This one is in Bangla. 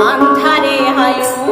আন্ধারে হায়ুন